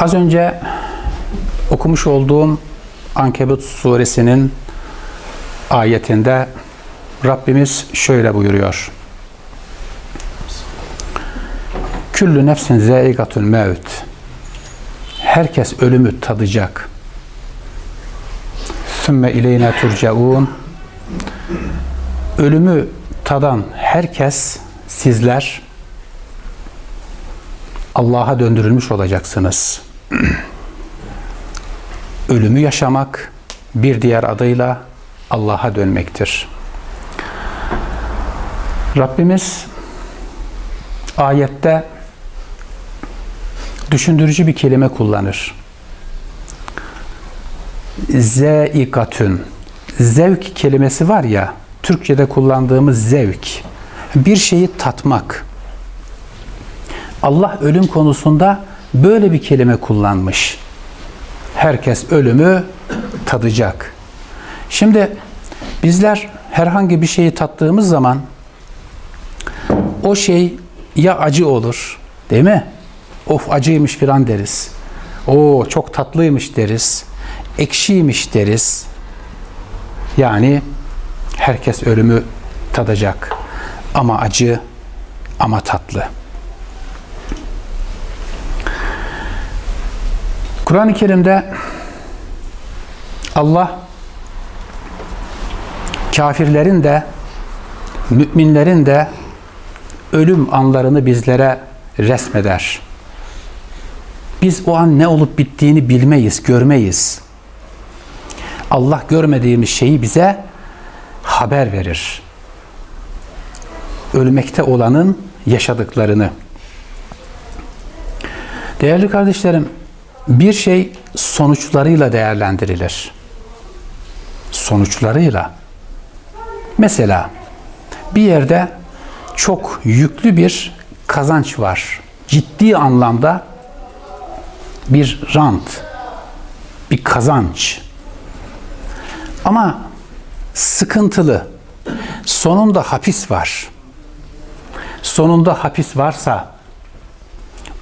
Az önce okumuş olduğum Ankebut suresinin ayetinde Rabbimiz şöyle buyuruyor. Küllü nefsin zaigatun mevt. Herkes ölümü tadacak. Sümme ileyne turcaun. Ölümü tadan herkes sizler Allah'a döndürülmüş olacaksınız. Ölümü yaşamak bir diğer adıyla Allah'a dönmektir. Rabbimiz ayette düşündürücü bir kelime kullanır. Zeikatün. Zevk kelimesi var ya, Türkçe'de kullandığımız zevk. Bir şeyi tatmak. Allah ölüm konusunda böyle bir kelime kullanmış. Herkes ölümü tadacak. Şimdi bizler herhangi bir şeyi tattığımız zaman o şey ya acı olur, değil mi? Of acıymış filan deriz. O çok tatlıymış deriz. Ekşiymiş deriz. Yani herkes ölümü tadacak. Ama acı ama tatlı. Kur'an-ı Kerim'de Allah kafirlerin de müminlerin de ölüm anlarını bizlere resmeder. Biz o an ne olup bittiğini bilmeyiz, görmeyiz. Allah görmediğimiz şeyi bize haber verir. Ölmekte olanın yaşadıklarını. Değerli kardeşlerim, bir şey sonuçlarıyla değerlendirilir. Sonuçlarıyla. Mesela bir yerde çok yüklü bir kazanç var. Ciddi anlamda bir rant, bir kazanç. Ama sıkıntılı. Sonunda hapis var. Sonunda hapis varsa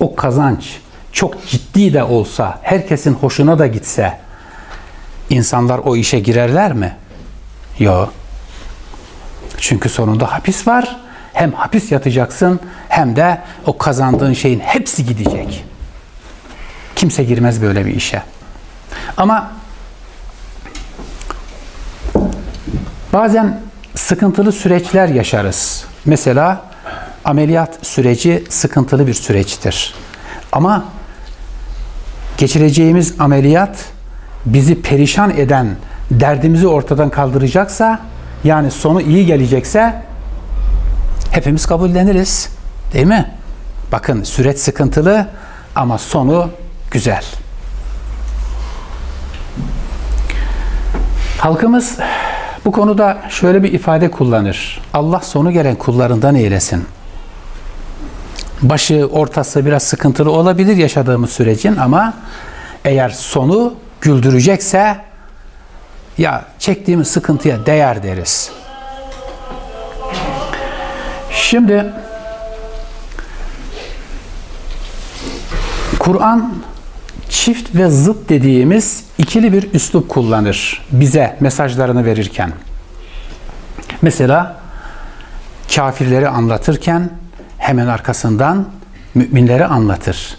o kazanç çok ciddi de olsa, herkesin hoşuna da gitse insanlar o işe girerler mi? Yok. Çünkü sonunda hapis var. Hem hapis yatacaksın hem de o kazandığın şeyin hepsi gidecek. Kimse girmez böyle bir işe. Ama bazen sıkıntılı süreçler yaşarız. Mesela ameliyat süreci sıkıntılı bir süreçtir. Ama geçireceğimiz ameliyat bizi perişan eden derdimizi ortadan kaldıracaksa yani sonu iyi gelecekse hepimiz kabulleniriz. Değil mi? Bakın süreç sıkıntılı ama sonu güzel. Halkımız bu konuda şöyle bir ifade kullanır. Allah sonu gelen kullarından eylesin. Başı, ortası biraz sıkıntılı olabilir yaşadığımız sürecin ama eğer sonu güldürecekse ya çektiğimiz sıkıntıya değer deriz. Şimdi Kur'an çift ve zıt dediğimiz ikili bir üslup kullanır bize mesajlarını verirken. Mesela kafirleri anlatırken hemen arkasından müminleri anlatır.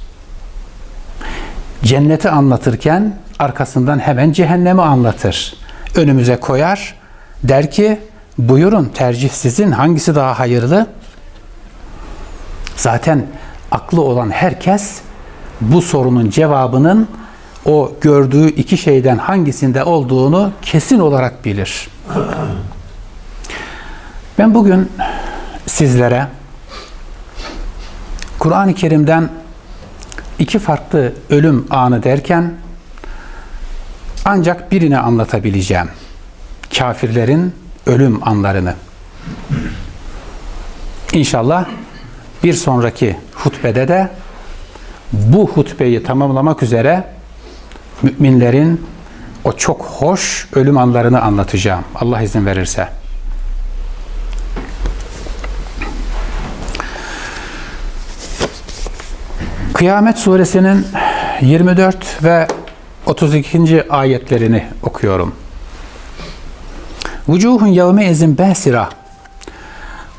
Cenneti anlatırken arkasından hemen cehennemi anlatır. Önümüze koyar, der ki buyurun tercih sizin hangisi daha hayırlı? Zaten aklı olan herkes bu sorunun cevabının o gördüğü iki şeyden hangisinde olduğunu kesin olarak bilir. Ben bugün sizlere Kur'an-ı Kerim'den iki farklı ölüm anı derken ancak birini anlatabileceğim. Kafirlerin ölüm anlarını. İnşallah bir sonraki hutbede de bu hutbeyi tamamlamak üzere müminlerin o çok hoş ölüm anlarını anlatacağım. Allah izin verirse. Kıyamet suresinin 24 ve 32. ayetlerini okuyorum. Vucuhun yevme ezin behsira.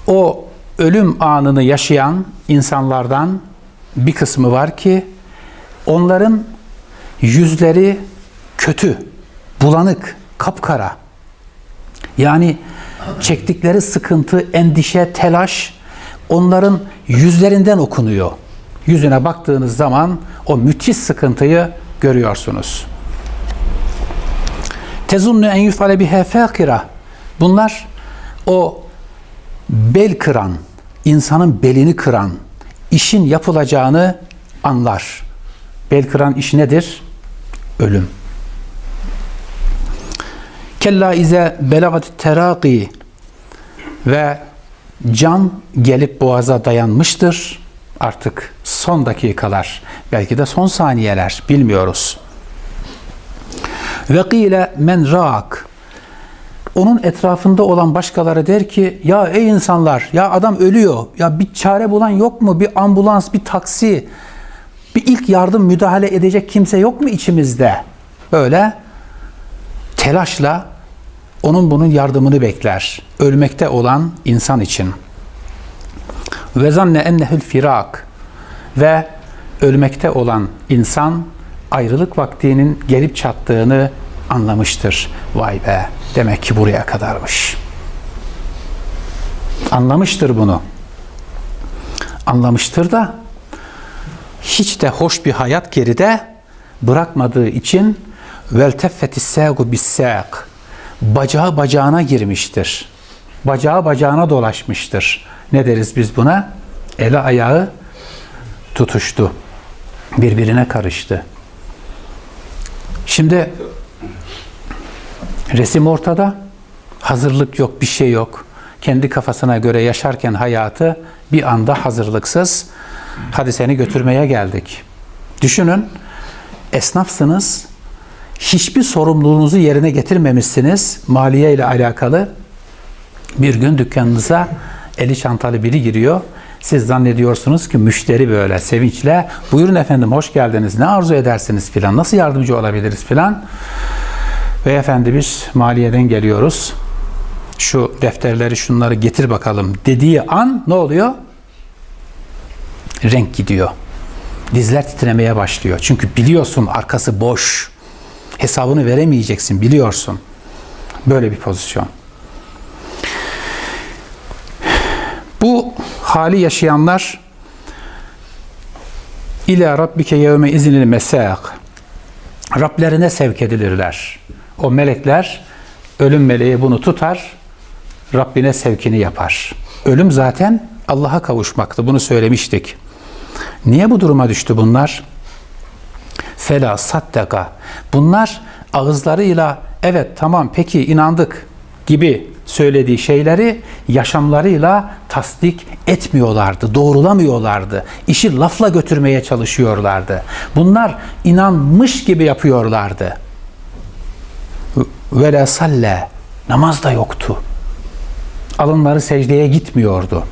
O ölüm anını yaşayan insanlardan bir kısmı var ki onların yüzleri kötü, bulanık, kapkara. Yani çektikleri sıkıntı, endişe, telaş onların yüzlerinden okunuyor. Yüzüne baktığınız zaman o müthiş sıkıntıyı görüyorsunuz. Tezunnu en yufale bihe fakira. Bunlar o bel kıran, insanın belini kıran, işin yapılacağını anlar. Bel kıran iş nedir? Ölüm. Kella ize belagat teraki ve can gelip boğaza dayanmıştır. Artık son dakikalar, belki de son saniyeler bilmiyoruz. Ve kile men rak. Onun etrafında olan başkaları der ki ya ey insanlar ya adam ölüyor ya bir çare bulan yok mu bir ambulans bir taksi bir ilk yardım müdahale edecek kimse yok mu içimizde böyle telaşla onun bunun yardımını bekler ölmekte olan insan için ve zanne ennehül firak ve ölmekte olan insan ayrılık vaktinin gelip çattığını anlamıştır. Vay be demek ki buraya kadarmış. Anlamıştır bunu. Anlamıştır da hiç de hoş bir hayat geride bırakmadığı için vel teffetis sâgu bis bacağı bacağına girmiştir. Bacağı bacağına dolaşmıştır. Ne deriz biz buna? Eli ayağı tutuştu. Birbirine karıştı. Şimdi resim ortada. Hazırlık yok, bir şey yok. Kendi kafasına göre yaşarken hayatı bir anda hazırlıksız. Hadi seni götürmeye geldik. Düşünün, esnafsınız. Hiçbir sorumluluğunuzu yerine getirmemişsiniz maliye ile alakalı. Bir gün dükkanınıza eli çantalı biri giriyor. Siz zannediyorsunuz ki müşteri böyle sevinçle buyurun efendim hoş geldiniz ne arzu edersiniz filan nasıl yardımcı olabiliriz filan. Ve efendi biz maliyeden geliyoruz. Şu defterleri şunları getir bakalım dediği an ne oluyor? Renk gidiyor. Dizler titremeye başlıyor. Çünkü biliyorsun arkası boş. Hesabını veremeyeceksin biliyorsun. Böyle bir pozisyon. Bu hali yaşayanlar ila rabbike yevme izinil mesak Rablerine sevk edilirler. O melekler ölüm meleği bunu tutar, Rabbine sevkini yapar. Ölüm zaten Allah'a kavuşmaktı. Bunu söylemiştik. Niye bu duruma düştü bunlar? Fela saddaka. Bunlar ağızlarıyla evet tamam peki inandık gibi söylediği şeyleri yaşamlarıyla tasdik etmiyorlardı, doğrulamıyorlardı. İşi lafla götürmeye çalışıyorlardı. Bunlar inanmış gibi yapıyorlardı. Ve la salle namaz da yoktu. Alınları secdeye gitmiyordu.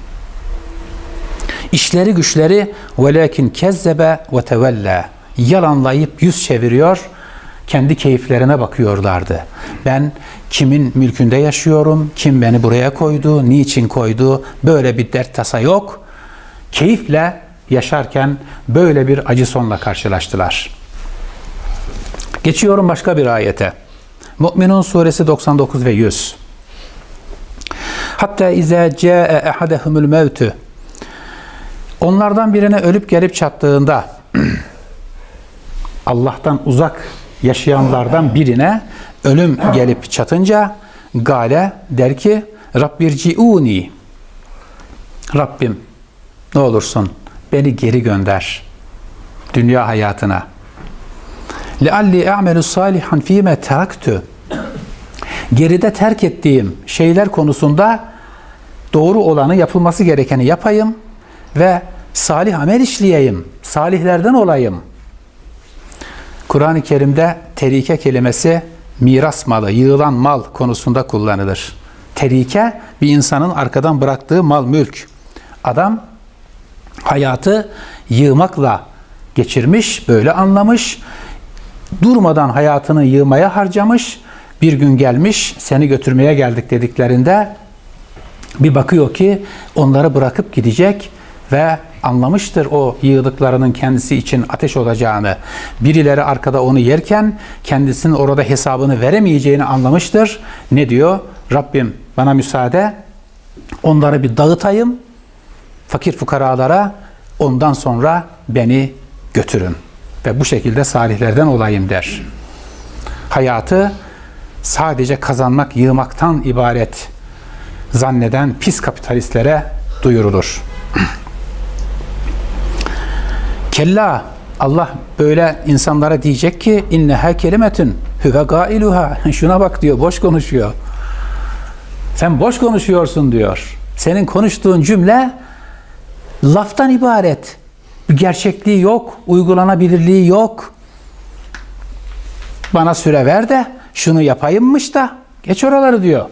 İşleri güçleri velakin kezzebe ve tevella yalanlayıp yüz çeviriyor kendi keyiflerine bakıyorlardı. Ben kimin mülkünde yaşıyorum, kim beni buraya koydu, niçin koydu, böyle bir dert tasa yok. Keyifle yaşarken böyle bir acı sonla karşılaştılar. Geçiyorum başka bir ayete. Mü'minun suresi 99 ve 100. Hatta izâ câe ehadehumul mevtü. Onlardan birine ölüp gelip çattığında Allah'tan uzak yaşayanlardan birine ölüm gelip çatınca gale der ki Rabbirciuni Rabbim ne olursun beni geri gönder dünya hayatına. Lealli a'melu salihan fîme teraktu. Geride terk ettiğim şeyler konusunda doğru olanı yapılması gerekeni yapayım ve salih amel işleyeyim. Salihlerden olayım. Kur'an-ı Kerim'de terike kelimesi miras malı, yığılan mal konusunda kullanılır. Terike bir insanın arkadan bıraktığı mal, mülk. Adam hayatı yığmakla geçirmiş, böyle anlamış. Durmadan hayatını yığmaya harcamış. Bir gün gelmiş, seni götürmeye geldik dediklerinde bir bakıyor ki onları bırakıp gidecek ve anlamıştır o yığdıklarının kendisi için ateş olacağını. Birileri arkada onu yerken kendisinin orada hesabını veremeyeceğini anlamıştır. Ne diyor? Rabbim bana müsaade onları bir dağıtayım fakir fukaralara ondan sonra beni götürün ve bu şekilde salihlerden olayım der. Hayatı sadece kazanmak, yığmaktan ibaret zanneden pis kapitalistlere duyurulur. Kella Allah böyle insanlara diyecek ki inneha kelimetün huve gailuha. Şuna bak diyor, boş konuşuyor. Sen boş konuşuyorsun diyor. Senin konuştuğun cümle laftan ibaret. Bir gerçekliği yok, uygulanabilirliği yok. Bana süre ver de şunu yapayımmış da geç oraları diyor.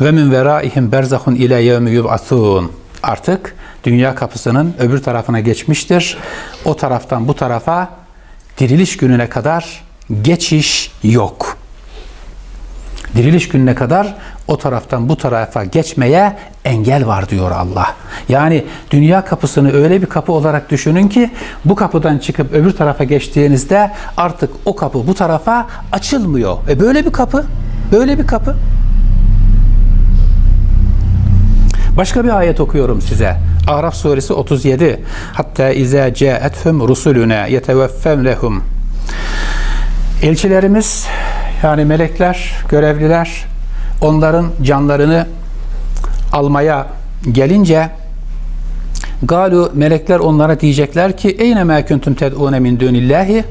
Ve min veraihim berzahun ile yevmi yub'asun. Artık dünya kapısının öbür tarafına geçmiştir. O taraftan bu tarafa diriliş gününe kadar geçiş yok. Diriliş gününe kadar o taraftan bu tarafa geçmeye engel var diyor Allah. Yani dünya kapısını öyle bir kapı olarak düşünün ki bu kapıdan çıkıp öbür tarafa geçtiğinizde artık o kapı bu tarafa açılmıyor. E böyle bir kapı, böyle bir kapı. Başka bir ayet okuyorum size. Araf suresi 37. Hatta iza ca'ethum rusuluna yeteveffem lehum. Elçilerimiz yani melekler, görevliler onların canlarını almaya gelince galu melekler onlara diyecekler ki eyne ma kuntum ted'une min dunillahi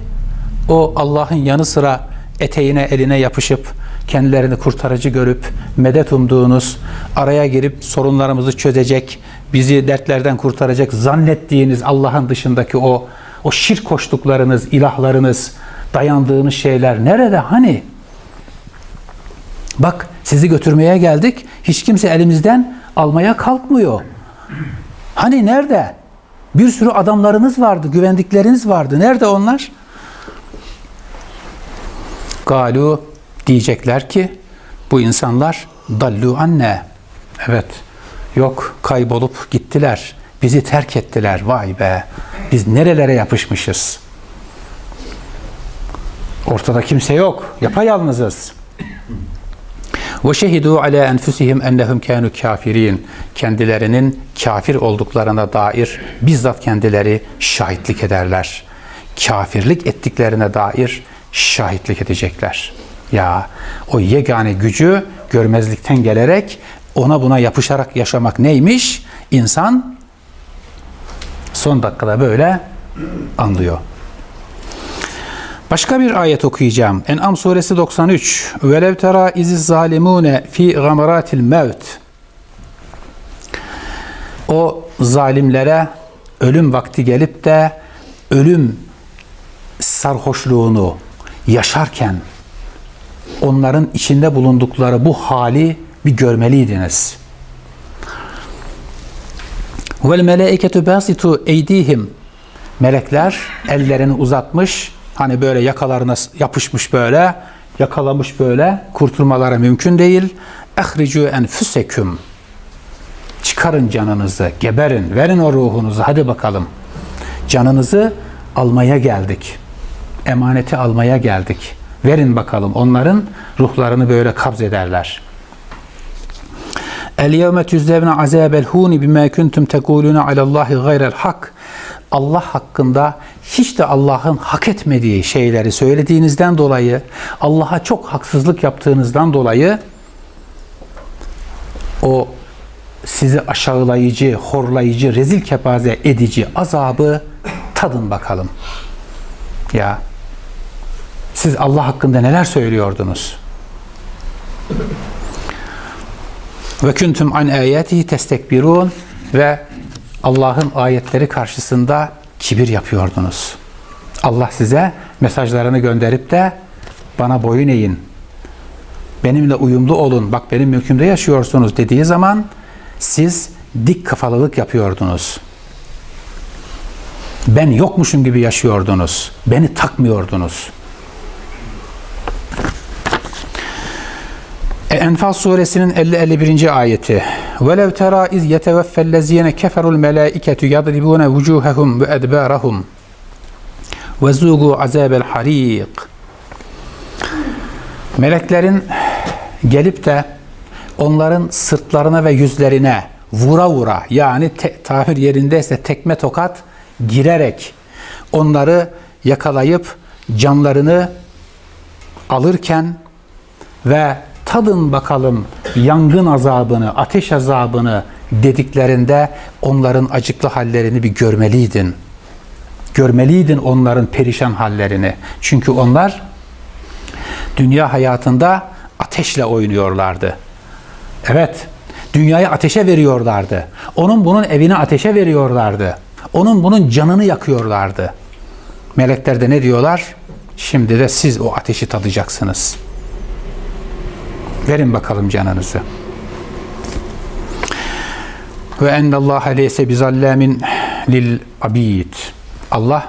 o Allah'ın yanı sıra eteğine eline yapışıp kendilerini kurtarıcı görüp medet umduğunuz, araya girip sorunlarımızı çözecek, bizi dertlerden kurtaracak zannettiğiniz Allah'ın dışındaki o o şirk koştuklarınız, ilahlarınız, dayandığınız şeyler nerede? Hani? Bak sizi götürmeye geldik. Hiç kimse elimizden almaya kalkmıyor. Hani nerede? Bir sürü adamlarınız vardı, güvendikleriniz vardı. Nerede onlar? Galu diyecekler ki bu insanlar dallu anne. Evet. Yok kaybolup gittiler. Bizi terk ettiler. Vay be. Biz nerelere yapışmışız? Ortada kimse yok. Yapayalnızız. Ve şehidu ala enfusihim ennehum kanu kafirin. Kendilerinin kafir olduklarına dair bizzat kendileri şahitlik ederler. Kafirlik ettiklerine dair şahitlik edecekler. Ya o yegane gücü görmezlikten gelerek ona buna yapışarak yaşamak neymiş? İnsan son dakikada böyle anlıyor. Başka bir ayet okuyacağım. En'am suresi 93. Velev tera iziz zalimune fi gamaratil mevt. O zalimlere ölüm vakti gelip de ölüm sarhoşluğunu yaşarken onların içinde bulundukları bu hali bir görmeliydiniz. Vel melaiketu basitu eydihim. Melekler ellerini uzatmış, hani böyle yakalarına yapışmış böyle, yakalamış böyle, kurtulmaları mümkün değil. Ehricu enfuseküm. Çıkarın canınızı, geberin, verin o ruhunuzu, hadi bakalım. Canınızı almaya geldik. Emaneti almaya geldik. Verin bakalım. Onların ruhlarını böyle kabz ederler. El yevme tüzdevne azabel huni bima kuntum tekuluna alallahi gayrel hak. Allah hakkında hiç de Allah'ın hak etmediği şeyleri söylediğinizden dolayı, Allah'a çok haksızlık yaptığınızdan dolayı o sizi aşağılayıcı, horlayıcı, rezil kepaze edici azabı tadın bakalım. Ya siz Allah hakkında neler söylüyordunuz? Ve kuntum an ayatihi testekbirun ve Allah'ın ayetleri karşısında kibir yapıyordunuz. Allah size mesajlarını gönderip de bana boyun eğin, benimle uyumlu olun, bak benim mülkümde yaşıyorsunuz dediği zaman siz dik kafalılık yapıyordunuz. Ben yokmuşum gibi yaşıyordunuz. Beni takmıyordunuz. Enfal suresinin 50-51. ayeti. وَلَوْ تَرَى اِذْ يَتَوَفَّ الَّذ۪ينَ كَفَرُوا الْمَلَائِكَةُ يَضْرِبُونَ وُجُوهَهُمْ وَاَدْبَارَهُمْ وَزُوقُوا عَذَابَ الْحَر۪يقِ Meleklerin gelip de onların sırtlarına ve yüzlerine vura vura yani te, tabir yerindeyse tekme tokat girerek onları yakalayıp canlarını alırken ve tadın bakalım yangın azabını, ateş azabını dediklerinde onların acıklı hallerini bir görmeliydin. Görmeliydin onların perişan hallerini. Çünkü onlar dünya hayatında ateşle oynuyorlardı. Evet, dünyayı ateşe veriyorlardı. Onun bunun evini ateşe veriyorlardı. Onun bunun canını yakıyorlardı. Melekler de ne diyorlar? Şimdi de siz o ateşi tadacaksınız. Verin bakalım canınızı. Ve ennallaha leyse bizallamin lil abid. Allah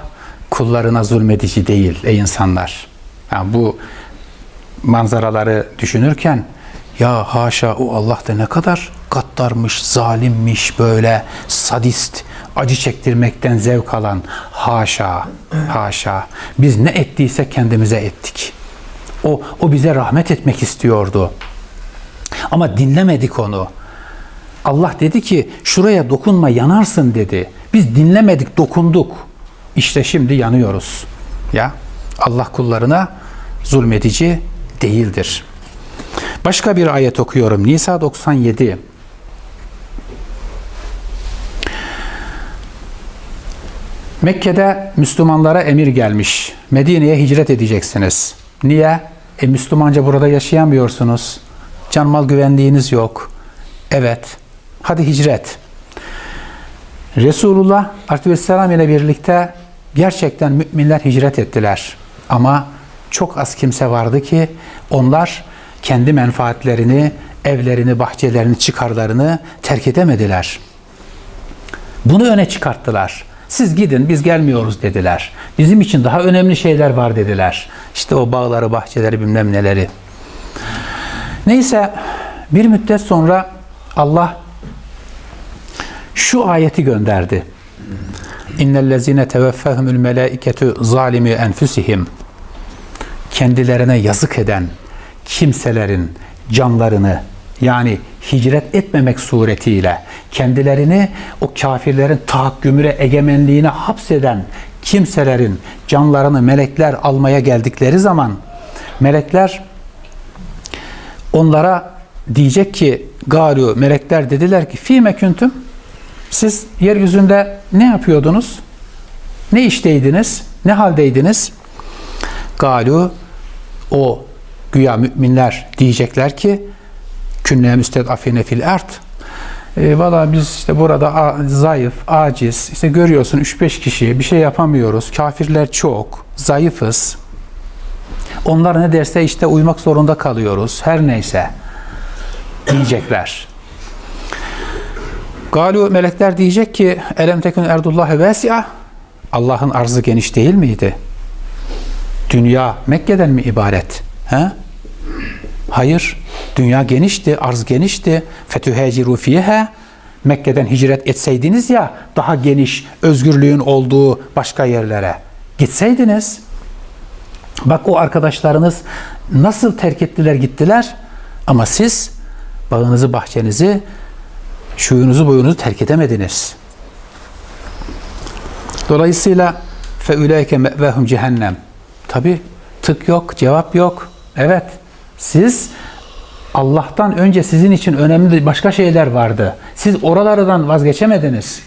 kullarına zulmedici değil ey insanlar. Yani bu manzaraları düşünürken ya haşa o Allah da ne kadar gaddarmış, zalimmiş, böyle sadist, acı çektirmekten zevk alan. Haşa, haşa. Biz ne ettiyse kendimize ettik. O, o bize rahmet etmek istiyordu. Ama dinlemedik onu. Allah dedi ki şuraya dokunma yanarsın dedi. Biz dinlemedik, dokunduk. İşte şimdi yanıyoruz. Ya Allah kullarına zulmedici değildir. Başka bir ayet okuyorum. Nisa 97. Mekke'de Müslümanlara emir gelmiş. Medine'ye hicret edeceksiniz. Niye? E Müslümanca burada yaşayamıyorsunuz. Can mal güvenliğiniz yok. Evet. Hadi hicret. Resulullah Aleyhisselam ile birlikte gerçekten müminler hicret ettiler. Ama çok az kimse vardı ki onlar kendi menfaatlerini, evlerini, bahçelerini, çıkarlarını terk edemediler. Bunu öne çıkarttılar. Siz gidin biz gelmiyoruz dediler. Bizim için daha önemli şeyler var dediler. İşte o bağları, bahçeleri, bilmem neleri. Neyse bir müddet sonra Allah şu ayeti gönderdi. İnnellezine teveffehumul melaiketu zalimi enfusihim. Kendilerine yazık eden kimselerin canlarını yani hicret etmemek suretiyle kendilerini o kafirlerin tahakkümüne, egemenliğine hapseden kimselerin canlarını melekler almaya geldikleri zaman melekler onlara diyecek ki galu melekler dediler ki fîme küntüm siz yeryüzünde ne yapıyordunuz? Ne işteydiniz? Ne haldeydiniz? Galu o güya müminler diyecekler ki künne müstedafine fil ert e, Valla biz işte burada a, zayıf, aciz, işte görüyorsun 3-5 kişi bir şey yapamıyoruz. Kafirler çok, zayıfız. Onlar ne derse işte uymak zorunda kalıyoruz. Her neyse diyecekler. Galu melekler diyecek ki elem tekun erdullahi vesi'a Allah'ın arzı geniş değil miydi? Dünya Mekke'den mi ibaret? He? Hayır. Dünya genişti, arz genişti. Fetüheciru fiha Mekke'den hicret etseydiniz ya daha geniş özgürlüğün olduğu başka yerlere gitseydiniz. Bak o arkadaşlarınız nasıl terk ettiler gittiler ama siz bağınızı bahçenizi şuyunuzu boyunuzu terk edemediniz. Dolayısıyla feüleyke me'vehum cehennem. Tabi tık yok, cevap yok. Evet, siz Allah'tan önce sizin için önemli başka şeyler vardı. Siz oralardan vazgeçemediniz.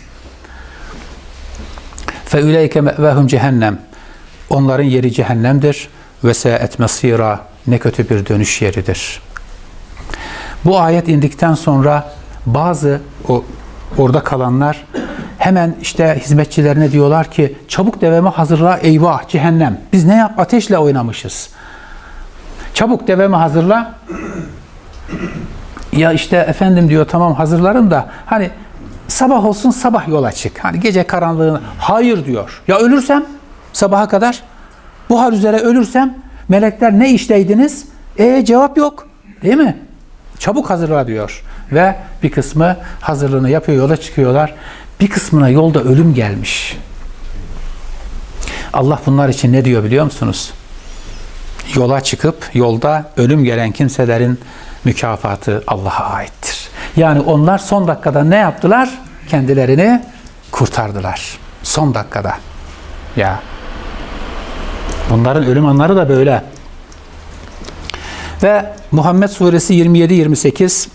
Feüleyke me'vehum cehennem. Onların yeri cehennemdir. Ve se'et mesira. Ne kötü bir dönüş yeridir. Bu ayet indikten sonra bazı o orada kalanlar hemen işte hizmetçilerine diyorlar ki çabuk deveme hazırla eyvah cehennem. Biz ne yap ateşle oynamışız. Çabuk deveme hazırla. Ya işte efendim diyor tamam hazırlarım da hani sabah olsun sabah yola çık. Hani gece karanlığına hayır diyor. Ya ölürsem sabaha kadar bu hal üzere ölürsem melekler ne işteydiniz? E cevap yok. Değil mi? Çabuk hazırla diyor. Ve bir kısmı hazırlığını yapıyor yola çıkıyorlar. Bir kısmına yolda ölüm gelmiş. Allah bunlar için ne diyor biliyor musunuz? Yola çıkıp yolda ölüm gelen kimselerin mükafatı Allah'a aittir. Yani onlar son dakikada ne yaptılar? Kendilerini kurtardılar. Son dakikada. Ya. Bunların ölüm anları da böyle. Ve Muhammed suresi 27-28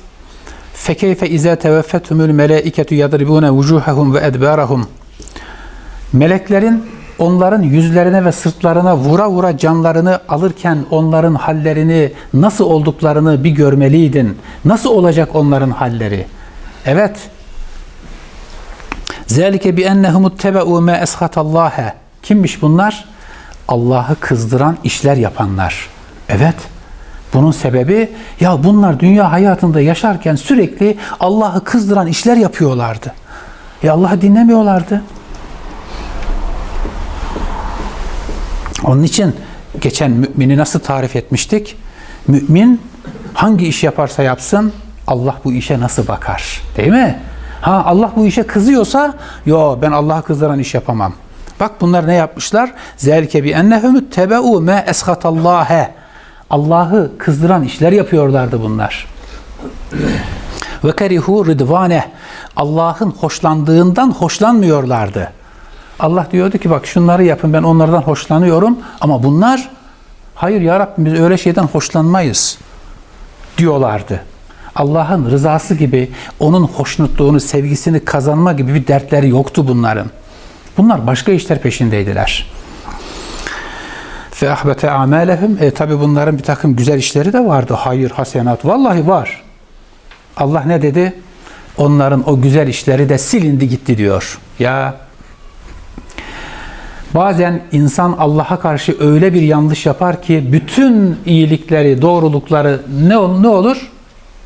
Fekeyfe izâ teveffethumul melâiketu yadribûne vucûhehum ve edbârahum Meleklerin onların yüzlerine ve sırtlarına vura vura canlarını alırken onların hallerini nasıl olduklarını bir görmeliydin. Nasıl olacak onların halleri? Evet. Zelike bi ennehum ittebe'u ma eshatallaha. Kimmiş bunlar? Allah'ı kızdıran işler yapanlar. Evet. Bunun sebebi ya bunlar dünya hayatında yaşarken sürekli Allah'ı kızdıran işler yapıyorlardı. Ya Allah'ı dinlemiyorlardı. Onun için geçen mümini nasıl tarif etmiştik? Mümin hangi iş yaparsa yapsın Allah bu işe nasıl bakar? Değil mi? Ha Allah bu işe kızıyorsa yo ben Allah'a kızdıran iş yapamam. Bak bunlar ne yapmışlar? Zelke bi ennehum tebeu ma eshatallahe. Allah'ı kızdıran işler yapıyorlardı bunlar. Ve kerihu ridvane. Allah'ın hoşlandığından hoşlanmıyorlardı. Allah diyordu ki bak şunları yapın ben onlardan hoşlanıyorum ama bunlar hayır ya Rabbim biz öyle şeyden hoşlanmayız diyorlardı. Allah'ın rızası gibi onun hoşnutluğunu, sevgisini kazanma gibi bir dertleri yoktu bunların. Bunlar başka işler peşindeydiler. Fe ahbete amelehum. E tabi bunların bir takım güzel işleri de vardı. Hayır, hasenat. Vallahi var. Allah ne dedi? Onların o güzel işleri de silindi gitti diyor. Ya Bazen insan Allah'a karşı öyle bir yanlış yapar ki bütün iyilikleri, doğrulukları ne, ne olur?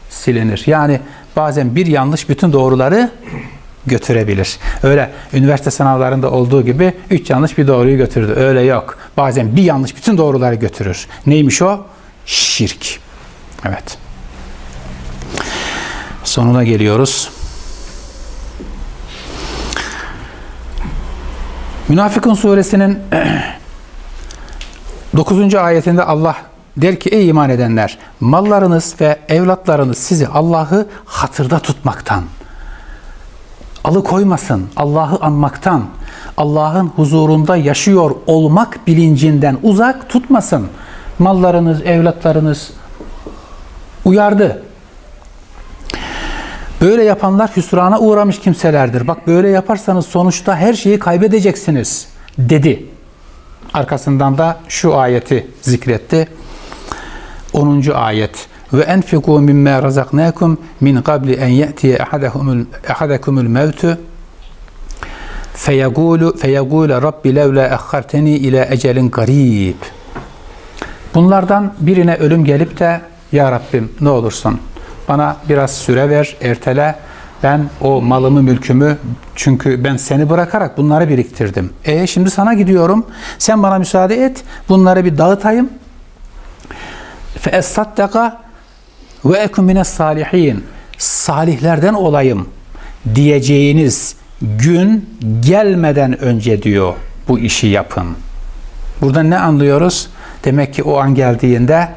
Silinir. Yani bazen bir yanlış bütün doğruları götürebilir. Öyle üniversite sınavlarında olduğu gibi üç yanlış bir doğruyu götürdü. Öyle yok. Bazen bir yanlış bütün doğruları götürür. Neymiş o? Şirk. Evet. Sonuna geliyoruz. Münafıkun suresinin 9. ayetinde Allah der ki ey iman edenler mallarınız ve evlatlarınız sizi Allah'ı hatırda tutmaktan alıkoymasın, Allah'ı anmaktan, Allah'ın huzurunda yaşıyor olmak bilincinden uzak tutmasın. Mallarınız, evlatlarınız uyardı. Böyle yapanlar hüsrana uğramış kimselerdir. Bak böyle yaparsanız sonuçta her şeyi kaybedeceksiniz dedi. Arkasından da şu ayeti zikretti. 10. ayet. Ve enfiku mimma razaknakum min qabli en ya'tiye ahadakumul mevtu feyegulu feyegule rabbi levla akharteni ila ecelin garib. Bunlardan birine ölüm gelip de ya Rabbim ne olursun bana biraz süre ver, ertele. Ben o malımı, mülkümü çünkü ben seni bırakarak bunları biriktirdim. E şimdi sana gidiyorum. Sen bana müsaade et. Bunları bir dağıtayım. Fe essaddaka ve ekun mines salihin. Salihlerden olayım diyeceğiniz gün gelmeden önce diyor bu işi yapın. Buradan ne anlıyoruz? Demek ki o an geldiğinde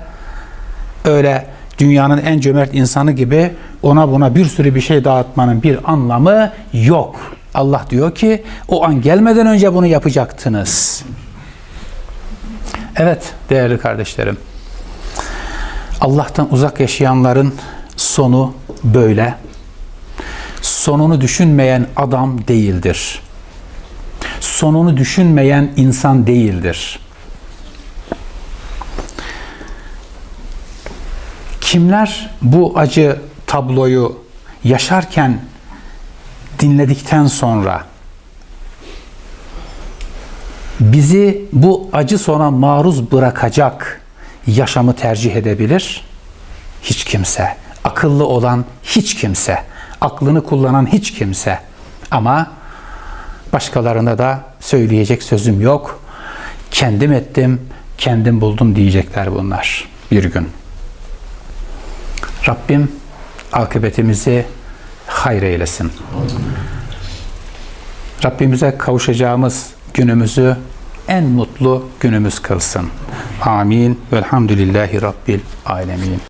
öyle dünyanın en cömert insanı gibi ona buna bir sürü bir şey dağıtmanın bir anlamı yok. Allah diyor ki o an gelmeden önce bunu yapacaktınız. Evet değerli kardeşlerim. Allah'tan uzak yaşayanların sonu böyle. Sonunu düşünmeyen adam değildir. Sonunu düşünmeyen insan değildir. Kimler bu acı tabloyu yaşarken dinledikten sonra bizi bu acı sona maruz bırakacak yaşamı tercih edebilir? Hiç kimse. Akıllı olan hiç kimse. aklını kullanan hiç kimse. Ama başkalarına da söyleyecek sözüm yok. Kendim ettim, kendim buldum diyecekler bunlar bir gün. Rabbim akıbetimizi hayır eylesin. Rabbimize kavuşacağımız günümüzü en mutlu günümüz kılsın. Amin. Velhamdülillahi Rabbil alemin.